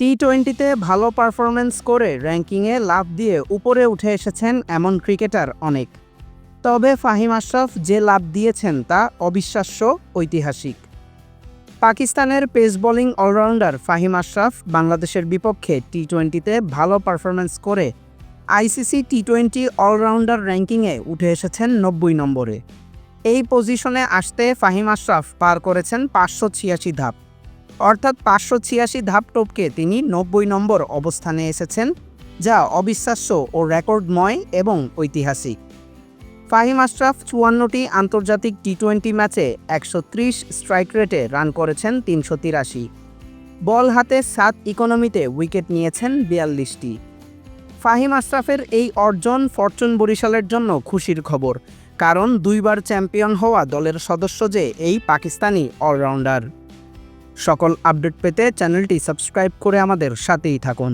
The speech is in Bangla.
টি টোয়েন্টিতে ভালো পারফরমেন্স করে র্যাঙ্কিংয়ে লাভ দিয়ে উপরে উঠে এসেছেন এমন ক্রিকেটার অনেক। তবে ফাহিম আশরাফ যে লাভ দিয়েছেন তা অবিশ্বাস্য ঐতিহাসিক। পাকিস্তানের pace bowling allrounder Fahim Ashraf বাংলাদেশের বিপক্ষে টি টোয়েন্টিতে ভালো পারফরমেন্স করে আইসিসি টি টোয়েন্টি অলরাউন্ডার র্যাঙ্কিংয়ে উঠে এসেছেন নব্বই নম্বরে। এই পজিশনে আসতে ফাহিম আশরাফ পার করেছেন পাঁচশো ছিয়াশি ধাপ। অর্থাৎ পাঁচশো ছিয়াশি ধাপ টপকে তিনি নব্বই নম্বর অবস্থানে এসেছেন, যা অবিশ্বাস্য ও রেকর্ডময় এবং ঐতিহাসিক। ফাহিম আশরাফ চুয়ান্নটি আন্তর্জাতিক টি টোয়েন্টি ম্যাচে একশো ত্রিশ স্ট্রাইক রেটে রান করেছেন তিনশো তিরাশি। বল হাতে সাত ইকোনমিতে উইকেট নিয়েছেন বিয়াল্লিশটি। ফাহিম আশরাফের এই অর্জন ফরচুন বরিশালের জন্য খুশির খবর, কারণ দুইবার চ্যাম্পিয়ন হওয়া দলের সদস্য যে এই পাকিস্তানি অলরাউন্ডার। সকল আপডেট পেতে চ্যানেলটি সাবস্ক্রাইব করে আমাদের সাথেই থাকুন।